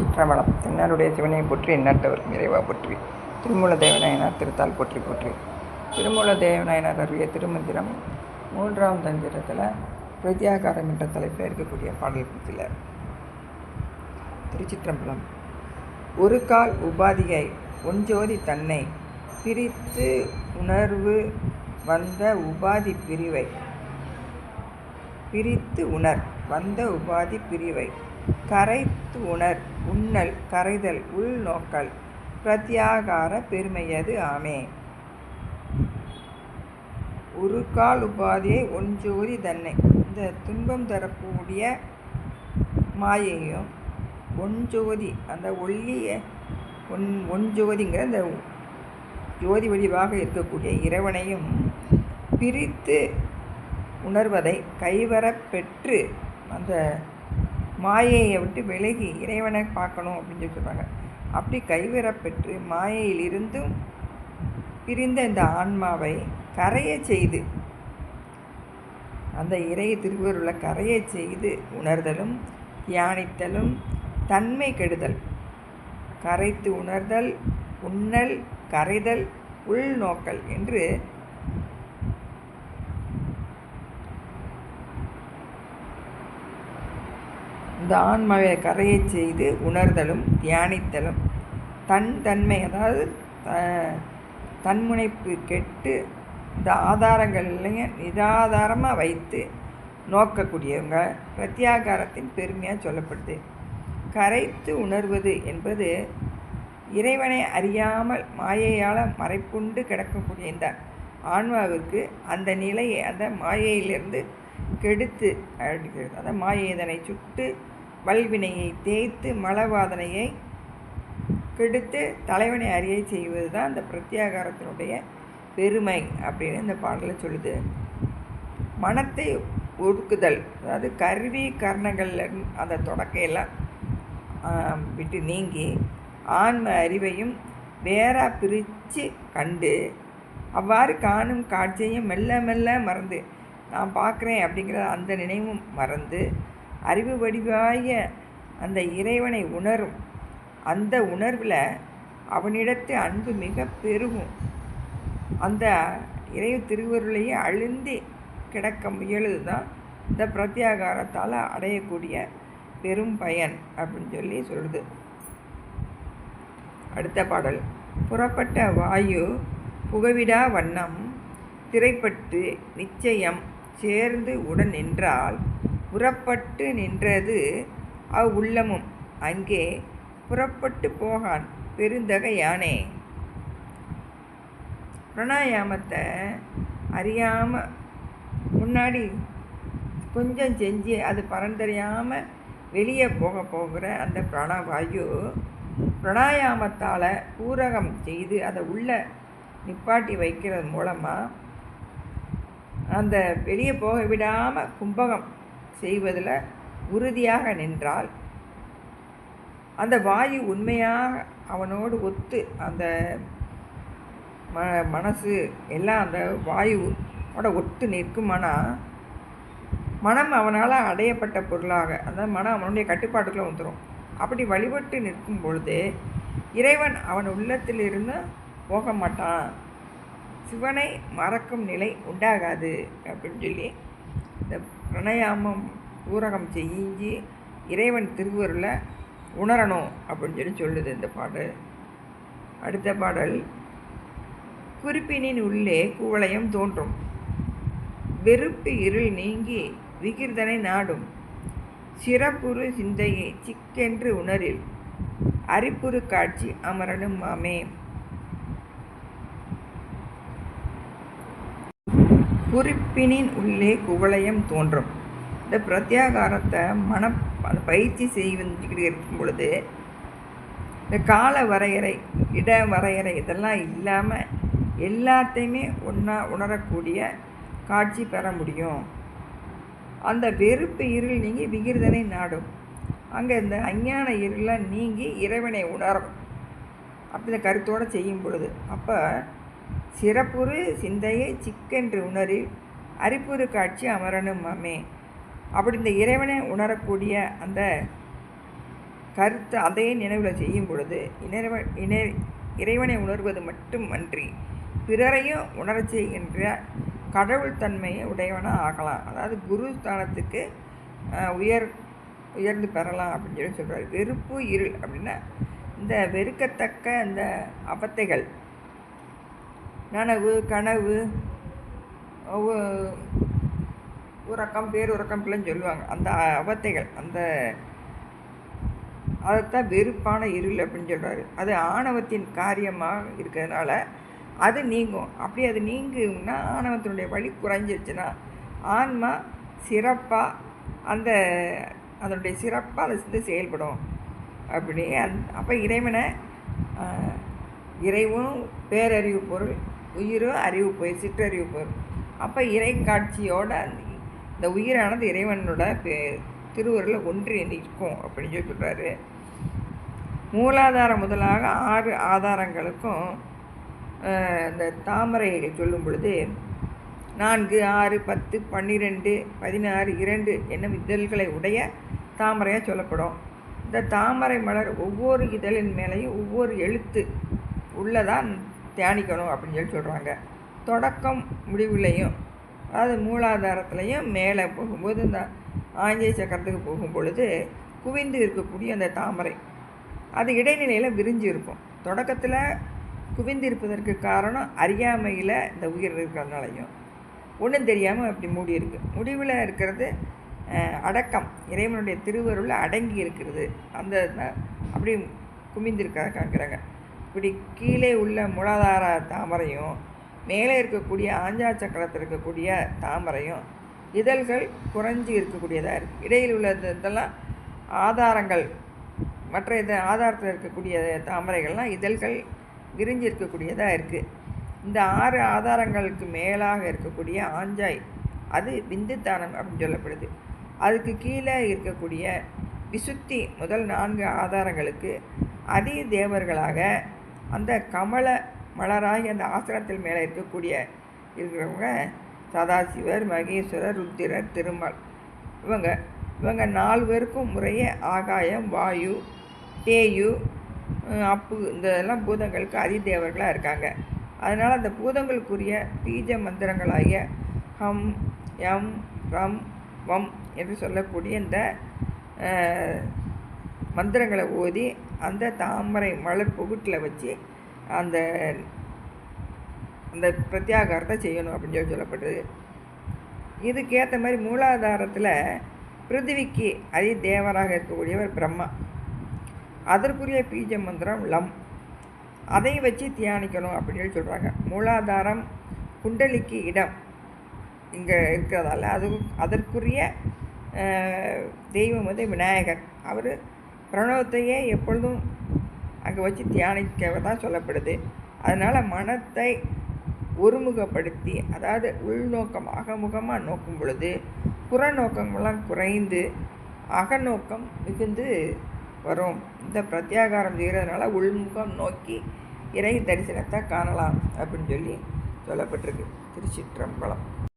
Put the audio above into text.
திருச்சிற்றம்பலம் தென்னாருடைய சிவனை போற்றி எண்ணாட்டவர் நிறைவா போற்றி. திருமூல தேவநாயனார் திருத்தால் போற்றி போற்றி. திருமூல தேவநாயனார் அருளிய திருமந்திரம் மூன்றாம் தந்திரத்தில் பிரத்யாகாரம் என்ற தலைப்பில் இருக்கக்கூடிய பாடல் சில திருச்சிற்றம்பலம். ஒரு கால் உபாதியை ஒஞ்சோதி தன்னை பிரித்து உணர்வு வந்த உபாதி பிரிவை. பிரித்து உணர் வந்த உபாதி பிரிவை. கரைத்து உணர் உண்ணல் கரைதல் உள்நோக்கல் பிரத்யாகார பெருமையது ஆமே. ஒரு கால் உபாதியை ஒஞ்சோதி தன்னை. இந்த துன்பம் தரக்கூடிய மாயையும் ஒஞ்சோதி அந்த ஒல்லிய ஒன் ஒஞ்சோதிங்கிற அந்த ஜோதி வடிவாக இருக்கக்கூடிய இறைவனையும் பிரித்து உணர்வதை கைவரப் பெற்று அந்த மாயையை விட்டு விலகி இறைவனை பார்க்கணும் அப்படின்னு சொல்லி சொல்கிறாங்க அப்படி கைவறப்பெற்று மாயையிலிருந்தும் பிரிந்த இந்த ஆன்மாவை கரைய செய்து அந்த இறை திருவருளை கரைய செய்து உணர்தலும் தியானித்தலும் தன்மை கெடுதல். கரைத்து உணர்தல் உண்ணல் கரைதல் உள்நோக்கல் என்று அந்த ஆன்மாவை கரையை செய்து உணர்தலும் தியானித்தலும் தன் தன்மை அதாவது தன்முனைப்பு கெட்டு இந்த ஆதாரங்கள்லையும் நிராதாரமாக வைத்து நோக்கக்கூடியவங்க பிரத்யாகாரத்தின் பெருமையாக சொல்லப்படுது. கரைத்து உணர்வது என்பது இறைவனை அறியாமல் மாயையால் மறைப்புண்டு கிடக்கக்கூடிய இந்த ஆன்மாவிற்கு அந்த நிலையை அந்த மாயையிலிருந்து கெடுத்து அடிக்கிறது. அந்த மாயைதனை சுட்டு வல்வினையை தேய்த்து மலவாதனையை கெடுத்து தலைவனை அறிய செய்வது தான் அந்த பிரத்யாகாரத்தினுடைய பெருமை அப்படின்னு இந்த பாடலில் சொல்லுது. மனத்தை ஒடுக்குதல் அதாவது கருவி கர்ணங்களில் அந்த தொடக்கையெல்லாம் விட்டு நீங்கி ஆன்ம அறிவையும் வேறா பிரித்து கண்டு அவ்வாறு காணும் காட்சியையும் மெல்ல மெல்ல மறந்து நான் பார்க்குறேன் அப்படிங்கிற அந்த நினைவும் மறந்து அறிவு வடிவாய அந்த இறைவனை உணரும். அந்த உணர்வில் அவனிடத்து அன்பு மிக பெருகும். அந்த இறை திருவருளையே அழுந்தி கிடக்க முயலுது தான் இந்த பிரத்யாகாரத்தால் அடையக்கூடிய பெரும் பயன் அப்படின்னு சொல்லி சொல்லுது. அடுத்த பாடல். புறப்பட்ட வாயு புகவிடா வண்ணம் திரைப்பட்டு நிச்சயம் சேர்ந்து உடன் நின்றால் புறப்பட்டு நின்றது அவ் உள்ளமும் அங்கே புறப்பட்டு போகான் பெருந்தகை யானே. பிரணாயாமத்தை அறியாமல் முன்னாடி கொஞ்சம் செஞ்சு அது பரந்தறியாமல் வெளியே போக போகிற அந்த பிராணவாயு பிரணாயாமத்தால் பூரகம் செய்து அதை உள்ள நிப்பாட்டி வைக்கிறது மூலமாக அந்த வெளியே போக விடாமல் கும்பகம் செய்வதில் உறுதியாக நின்றால் அந்த வாயு உண்மையாக அவனோடு ஒத்து அந்த ம மனசு எல்லாம் அந்த வாயுவோட ஒத்து நிற்குமானால் மனம் அவனால் அடையப்பட்ட பொருளாக அந்த மனம் அவனுடைய கட்டுப்பாட்டுக்குள்ளே வந்துடும். அப்படி வழிபட்டு நிற்கும் பொழுது இறைவன் அவன் உள்ளத்திலிருந்து போக மாட்டான் சிவனை மறக்கும் நிலை உண்டாகாது அப்படின்னு சொல்லி இந்த பிரணயாமம் ஊரகம் செஞ்சு இறைவன் திருவருளை உணரணும் அப்படின்னு சொல்லி சொல்லுது இந்த பாடல். அடுத்த பாடல் குறிப்பினின் உள்ளே குவளையம் தோன்றும். வெறுப்பு இருள் நீங்கி விகிர்தனை நாடும். சிறப்புறு சிந்தையை சிக்கென்று உணரில். அரிப்புறு காட்சி அமரனும் மாமே. குறிப்பினின் உள்ளே குவளையம் தோன்றும். இந்த பிரத்யாகாரத்தை மன பயிற்சி செய்வதுக்கிட்டு இருக்கும் பொழுது இந்த கால வரையறை இட வரையறை இதெல்லாம் இல்லாமல் எல்லாத்தையுமே ஒன்றா உணரக்கூடிய காட்சி பெற முடியும். அந்த வெறுப்பு இருள் நீங்கி விகிர்தனை நாடும். அங்கே இந்த அஞ்ஞான இருளெலாம் நீங்கி இறைவனை உணரும். அப்படி இந்த கருத்தோடு செய்யும் பொழுது அப்போ சிறப்புறு சிந்தையை சிக்கென்று உணரில் அரிப்புறு காட்சி அமரனும் அம்மே. அப்படி இந்த இறைவனை உணரக்கூடிய அந்த கருத்து அதே நினைவில் செய்யும் பொழுது இணைவ இணை இறைவனை உணர்வது மட்டுமன்றி பிறரையும் உணரச் செய்கின்ற கடவுள் தன்மையை உடையவனாக ஆகலாம். அதாவது குரு ஸ்தானத்துக்கு உயர் உயர்ந்து பெறலாம் அப்படின்னு சொல்லி சொல்கிறார் வெறுப்பு இருள் அப்படின்னா இந்த வெறுக்கத்தக்க இந்த அபத்தைகள் நனவு கனவு உறக்கம் பேருறக்கம் பிள்ளைன்னு சொல்லுவாங்க. அந்த அவத்தைகள் அந்த அதைத்தான் வெறுப்பான இருள் அப்படின்னு சொல்கிறாரு அது ஆணவத்தின் காரியமாக இருக்கிறதுனால அது நீங்கும். அப்படி அது நீங்கும்னா ஆணவத்தினுடைய வழி குறைஞ்சிருச்சுன்னா ஆன்மா சிறப்பாக அந்த அதனுடைய சிறப்பாக அதை சேர்ந்து செயல்படும். அப்படி அந் அப்போ இறைவனை இறைவனும் பேரறிவு பொருள் உயிரும் அறிவு போய் சிற்றறிவு போய். அப்போ இறை காட்சியோட அந்த- இந்த உயிரானது இறைவனோட பே- திருவருளில் நிற்கும் அப்படின்னு சொல்லி சொல்கிறாரு மூலாதாரம் முதலாக ஆறு ஆதாரங்களுக்கும் இந்த தாமரை சொல்லும் பொழுது நான்கு ஆறு பத்து பன்னிரெண்டு பதினாறு இரண்டு என்னும் இதழ்களை உடைய தாமரையாக சொல்லப்படும். இந்த தாமரை மலர் ஒவ்வொரு இதழின் மேலேயும் ஒவ்வொரு எழுத்து உள்ளதான் தியானிக்கணும் அப்படின்னு சொல்லி சொல்கிறாங்க தொடக்கம் முடிவுலையும் அதாவது மூலாதாரத்துலேயும் மேலே போகும்போது இந்த ஆஞ்சை சக்கரத்துக்கு போகும் பொழுது குவிந்து இருக்கக்கூடிய அந்த தாமரை அது இடைநிலையில் விரிஞ்சு இருக்கும். தொடக்கத்தில் குவிந்து இருப்பதற்கு காரணம் அறியாமையில் இந்த உயிர் இருக்கிறதுனாலையும். ஒன்றும் தெரியாமல் அப்படி மூடி இருக்குது முடிவில் இருக்கிறது அடக்கம். இறைவனுடைய திருவருள் அடங்கி இருக்கிறது. அந்த அப்படி குமிந்திருக்கிறத காண்கிறாங்க. இப்படி கீழே உள்ள மூலாதார தாமரையும் மேலே இருக்கக்கூடிய ஆஞ்சா சக்கரத்தில் இருக்கக்கூடிய தாமரையும் இதழ்கள் குறைஞ்சி இருக்கக்கூடியதாக இருக்குது இடையில் உள்ள இதெல்லாம் ஆதாரங்கள் மற்ற இது ஆதாரத்தில் இருக்கக்கூடிய தாமரைகள்லாம் இதழ்கள் விரிஞ்சு இருக்கக்கூடியதாக இருக்குது இந்த ஆறு ஆதாரங்களுக்கு மேலாக இருக்கக்கூடிய ஆஞ்சாய் அது விந்துத்தானம் அப்படின்னு சொல்லப்படுது. அதுக்கு கீழே இருக்கக்கூடிய விசுத்தி முதல் நான்கு ஆதாரங்களுக்கு அதி தேவர்களாக அந்த கமல மலராகி அந்த ஆசிரத்தில் மேலே இருக்கக்கூடிய இருக்கிறவங்க சதாசிவர் மகேஸ்வரர் ருத்திரர் திருமால். இவங்க இவங்க நாலு பேருக்கும் முறையே ஆகாயம் வாயு தேயு அப்பு இந்த எல்லாம் பூதங்களுக்கு அதிதேவர்களாக இருக்காங்க. அதனால் அந்த பூதங்களுக்குரிய பீஜ மந்திரங்களாகிய ஹம் யம் ரம் வம் என்று சொல்லக்கூடிய இந்த மந்திரங்களை ஓதி அந்த தாமரை மலர் புகுட்டில் வச்சு அந்த அந்த பிரத்யாகாரத்தை செய்யணும் அப்படின்னு சொல்லி சொல்லப்படுது இதுக்கேற்ற மாதிரி மூலாதாரத்தில் பிருத்திவிக்கு அதி தேவராக இருக்கக்கூடியவர் பிரம்மா. அதற்குரிய பீஜ மந்திரம் லம். அதை வச்சு தியானிக்கணும் அப்படின்னு சொல்லி சொல்கிறாங்க மூலாதாரம் குண்டலிக்கு இடம் இங்கே இருக்கிறதால அது அதற்குரிய தெய்வம் வந்து விநாயகர். அவர் பிரணவத்தையே எப்பொழுதும் அங்கே வச்சு தியானிக்க தான் சொல்லப்படுது. அதனால் மனத்தை ஒருமுகப்படுத்தி அதாவது உள்நோக்கம் அகமுகமாக நோக்கும் பொழுது புறநோக்கங்கள்லாம் குறைந்து அகநோக்கம் மிகுந்து வரும். இந்த பிரத்யாகாரம் செய்கிறதுனால உள்முகம் நோக்கி இறை தரிசனத்தை காணலாம் அப்படின்னு சொல்லி சொல்லப்பட்டிருக்கு. திருச்சிற்றம்பலம்.